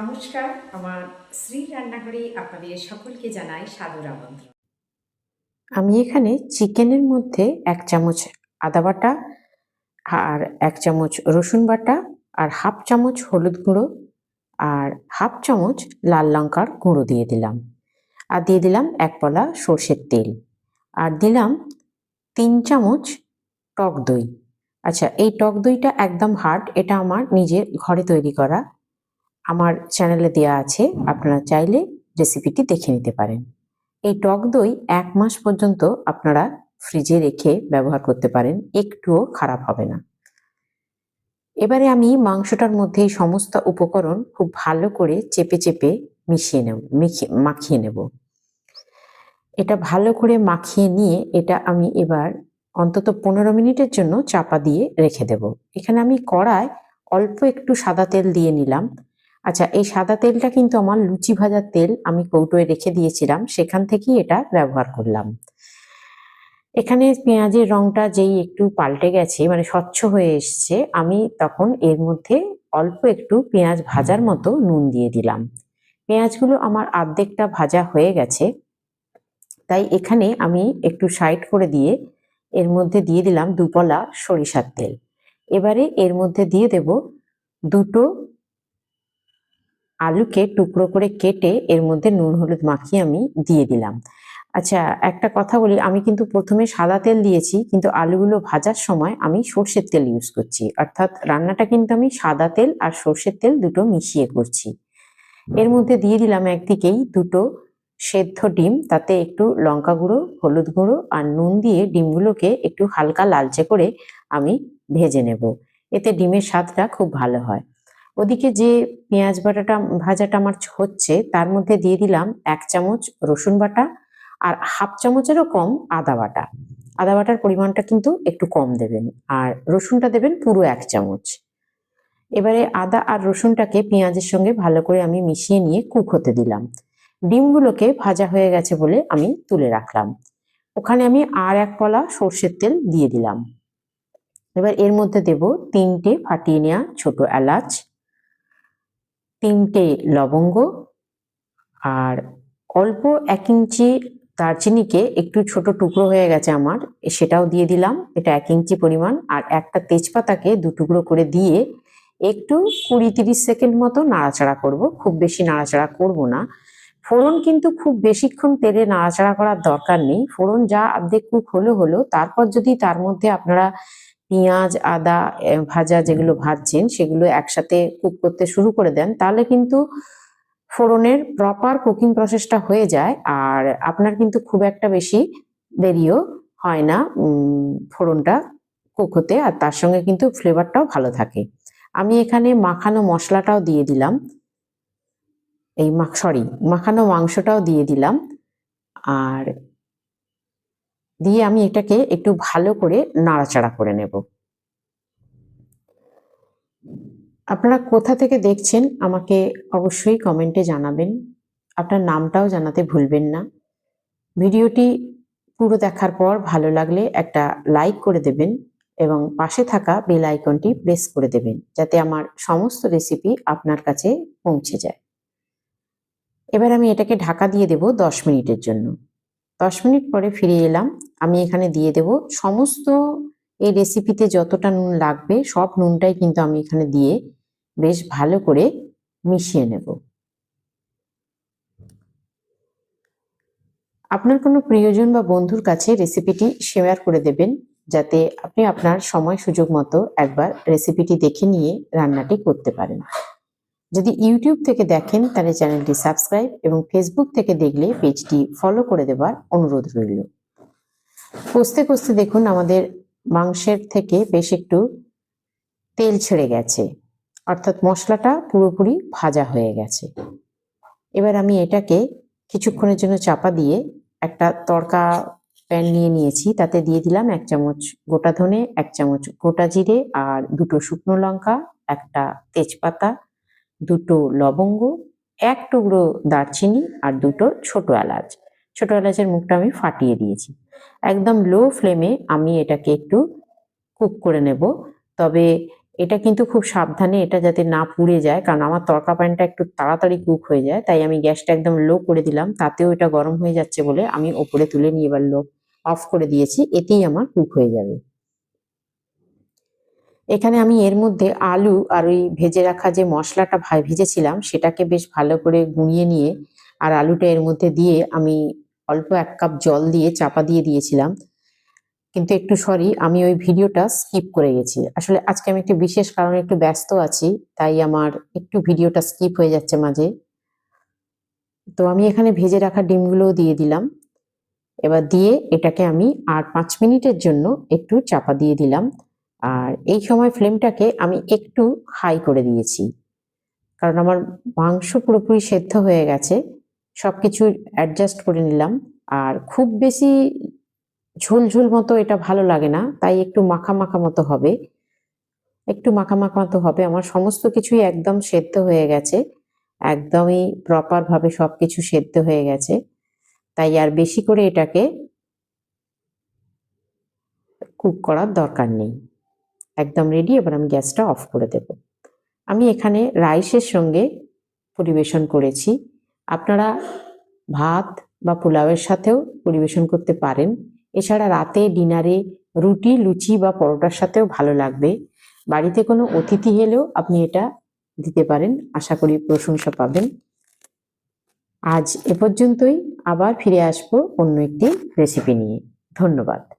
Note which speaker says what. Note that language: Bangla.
Speaker 1: নমস্কার, আমার শ্রী রান্নাঘরে আপনাদের সকলকে জানাই সাদর আমন্ত্রণ।
Speaker 2: আমি এখানে চিকেনের মধ্যে এক চামচ আদা বাটা আর এক চামচ রসুন বাটা আর হাফ চামচ হলুদ গুঁড়ো আর হাফ চামচ লাল লঙ্কার গুঁড়ো দিয়ে দিলাম। আর দিয়ে দিলাম এক পলা সর্ষের তেল। আর দিলাম তিন চামচ টক দই। আচ্ছা এই টক দইটা একদম হার্ড, এটা আমার নিজের ঘরে তৈরি করা আমার চ্যানেলে দেওয়া আছে, আপনারা চাইলে রেসিপিটি দেখে নিতে পারেন। এই টক দই এক মাস পর্যন্ত আপনারা ফ্রিজে রেখে ব্যবহার করতে পারেন, একটুও খারাপ হবে না। এবারে আমি মাংসটার মধ্যে এই সমস্ত উপকরণ খুব ভালো করে চেপে চেপে মিশিয়ে নেব মাখিয়ে নেব। এটা ভালো করে মাখিয়ে নিয়ে এটা আমি এবার অন্তত পনেরো মিনিটের জন্য চাপা দিয়ে রেখে দেব। এখানে আমি কড়ায় অল্প একটু সাদা তেল দিয়ে নিলাম। আচ্ছা এই সাদা তেলটা কিন্তু আমার লুচি ভাজার তেল আমি কৌটোয় রেখে দিয়েছিলাম, সেখান থেকেই এটা ব্যবহার করলাম। এখানে পেঁয়াজের রংটা যেই একটু পাল্টে গেছে মানে স্বচ্ছ হয়ে এসছে, আমি তখন এর মধ্যে অল্প একটু পেঁয়াজ ভাজার মতো নুন দিয়ে দিলাম। পেঁয়াজগুলো আমার আর্ধেকটা ভাজা হয়ে গেছে, তাই এখানে আমি একটু সাইড করে দিয়ে এর মধ্যে দিয়ে দিলাম দুপলা সরিষার তেল। এবারে এর মধ্যে দিয়ে দেব দুটো আলুকে টুকরো করে কেটে এর মধ্যে নুন, হলুদ মাখিয়ে আমি দিয়ে দিলাম। আচ্ছা একটা কথা বলি, আমি কিন্তু প্রথমে সাদা তেল দিয়েছি, কিন্তু আলুগুলো ভাজার সময় আমি সর্ষের তেল ইউজ করছি। অর্থাৎ রান্নাটা কিন্তু আমি সাদা তেল আর সর্ষের তেল দুটো মিশিয়ে করছি। এর মধ্যে দিয়ে দিলাম একদিকেই দুটো সেদ্ধ ডিম, তাতে একটু লঙ্কা গুঁড়ো, হলুদ গুঁড়ো আর নুন দিয়ে ডিমগুলোকে একটু হালকা লালচে করে আমি ভেজে নেব। এতে ডিমের স্বাদটা খুব ভালো হয়। ওদিকে যে পেঁয়াজ বাটাটা, ভাজাটা আমার হচ্ছে, তার মধ্যে দিয়ে দিলাম এক চামচ রসুন বাটা আর হাফ চামচেরও কম আদা বাটা। আদা বাটার পরিমাণটা কিন্তু একটু কম দেবেন আর রসুনটা দেবেন পুরো এক চামচ। এবারে আদা আর রসুনটাকে পেঁয়াজের সঙ্গে ভালো করে আমি মিশিয়ে নিয়ে কুক হতে দিলাম। ডিমগুলোকে ভাজা হয়ে গেছে বলে আমি তুলে রাখলাম। ওখানে আমি আর এক পলা সর্ষের তেল দিয়ে দিলাম। এবার এর মধ্যে দেব তিনটে ফাটিয়ে নেওয়া ছোট এলাচ তিনটে লবঙ্গ আর অল্প এক ইঞ্চি দারচিনিকে একটু ছোট টুকরো হয়ে গেছে আমার, সেটাও দিয়ে দিলাম। এটা এক ইঞ্চি পরিমাণ আর একটা তেজপাতাকে দু টুকরো করে দিয়ে একটু কুড়ি তিরিশ সেকেন্ড মতো নাড়াচাড়া করব। খুব বেশি নাড়াচাড়া করব না। ফোড়ন কিন্তু খুব বেশিক্ষণ তেলে নাড়াচাড়া করার দরকার নেই। ফোড়ন যা অর্ধেক কুক হলো হলো, তারপর যদি তার মধ্যে আপনারা পেঁয়াজ আদা ভাজা যেগুলো ভাজছেন সেগুলো একসাথে কুক করতে শুরু করে দেন তাহলে কিন্তু ফোড়নের প্রপার কুকিং প্রসেসটা হয়ে যায় আর আপনার কিন্তু খুব একটা বেশি দেরিও হয় না ফোড়নটা কুক হতে আর তার সঙ্গে কিন্তু ফ্লেভারটাও ভালো থাকে। আমি এখানে মাখানো মশলাটাও দিয়ে দিলাম। এই সরি মাখানো মাংসটাও দিয়ে দিলাম। আর দিয়ে আমি এটাকে একটু ভালো করে নাড়াচাড়া করে নেব। আপনারা কোথা থেকে দেখছেন আমাকে অবশ্যই কমেন্টে জানাবেন। আপনার নামটাও জানাতে ভুলবেন না। ভিডিওটি পুরো দেখার পর ভালো লাগলে একটা লাইক করে দেবেন এবং পাশে থাকা বেল আইকনটি প্রেস করে দেবেন যাতে আমার সমস্ত রেসিপি আপনার কাছে পৌঁছে যায়। এবার আমি এটাকে ঢাকা দিয়ে দেব দশ মিনিটের জন্য। দশ মিনিট পরে ফিরে এলাম। আমি এখানে দিয়ে দেব। সমস্ত এই রেসিপিতে যতটা নুন লাগবে, সব নুনটাই কিন্তু আমি এখানে দিয়ে বেশ ভালো করে মিশিয়ে নেব। আপনার কোনো প্রিয়জন বা বন্ধুর কাছে রেসিপিটি শেয়ার করে দেবেন, যাতে আপনি আপনার সময় সুযোগ মতো একবার রেসিপিটি দেখে নিয়ে রান্নাটি করতে পারেন। যদি ইউটিউব থেকে দেখেন, তাহলে চ্যানেলটি সাবস্ক্রাইব এবং ফেসবুক থেকে দেখলে পেজটি ফলো করে দেবার অনুরোধ রইল। কষতে কষতে দেখুন, আমাদের মাংসের থেকে বেশ একটু তেল ছেড়ে গেছে। অর্থাৎ মশলাটা পুরোপুরি ভাজা হয়ে গেছে। এবার আমি এটাকে কিছুক্ষণের জন্য চাপা দিয়ে একটা তড়কা প্যান নিয়ে নিয়েছি। তাতে দিয়ে দিলাম এক চামচ গোটা ধনে, এক চামচ গোটা জিরে আর দুটো শুকনো লঙ্কা, একটা তেজপাতা দুটো লবঙ্গ, এক টুকরো দারচিনি আর দুটো ছোট এলাচ। ছোট এলাচের মুখটা আমি ফাটিয়ে দিয়েছি। একদম লো ফ্লেমে আমি এটাকে একটু কুক করে নেব। তবে এটা কিন্তু খুব সাবধানে এটা যাতে না পুড়ে যায়, কারণ আমার তড়কা প্যানটা একটু তাড়াতাড়ি কুক হয়ে যায়, তাই আমি গ্যাসটা একদম লো করে দিলাম। তাতেও এটা গরম হয়ে যাচ্ছে বলে আমি ওপরে তুলে নিয়ে এবার লো অফ করে দিয়েছি, এতেই আমার কুক হয়ে যাবে। এখানে আমি এর মধ্যে আলু আর ওই ভেজে রাখা যে মশলাটা ভাই ভেজেছিলাম, সেটাকে বেশ ভালো করে গুঁড়িয়ে নিয়ে আর আলুটা এর মধ্যে দিয়ে আমি অল্প এক কাপ জল দিয়ে চাপা দিয়ে দিয়েছিলাম। কিন্তু একটু সরি, আমি ওই ভিডিওটা স্কিপ করে গেছি। আসলে আজকে আমি একটু বিশেষ কারণে একটু ব্যস্ত আছি, তাই আমার একটু ভিডিওটা স্কিপ হয়ে যাচ্ছে মাঝে। তো আমি এখানে ভেজে রাখা ডিমগুলোও দিয়ে দিলাম। এবার দিয়ে এটাকে আমি আর পাঁচ মিনিটের জন্য একটু চাপা দিয়ে দিলাম। আর এই সময় ফ্লেমটাকে আমি একটু হাই করে দিয়েছি। কারণ আমার মাংস পুরোপুরি সেদ্ধ হয়ে গেছে, সবকিছু অ্যাডজাস্ট করে নিলাম। আর খুব বেশি ঝোল ঝোল মতো এটা ভালো লাগে না, তাই একটু মাখা মাখা মতো হবে। একটু মাখা মাখা মতো হবে, আমার সমস্ত কিছুই একদম সেদ্ধ হয়ে গেছে। একদমই প্রপার ভাবে সবকিছু সেদ্ধ হয়ে গেছে। তাই আর বেশি করে এটাকে কুক করার দরকার নেই। একদম রেডি এবার আমি গ্যাসটা অফ করে দেব। আমি এখানে রাইসের সঙ্গে পরিবেশন করেছি। আপনারা ভাত বা পোলাওয়ের সাথেও পরিবেশন করতে পারেন। এছাড়া রাতে ডিনারে রুটি, লুচি বা পরোটার সাথেও ভালো লাগবে। বাড়িতে কোনো অতিথি এলেও আপনি এটা দিতে পারেন। আশা করি প্রশংসা পাবেন। আজ এ পর্যন্তই। আবার ফিরে আসব অন্য একটি রেসিপি নিয়ে। ধন্যবাদ।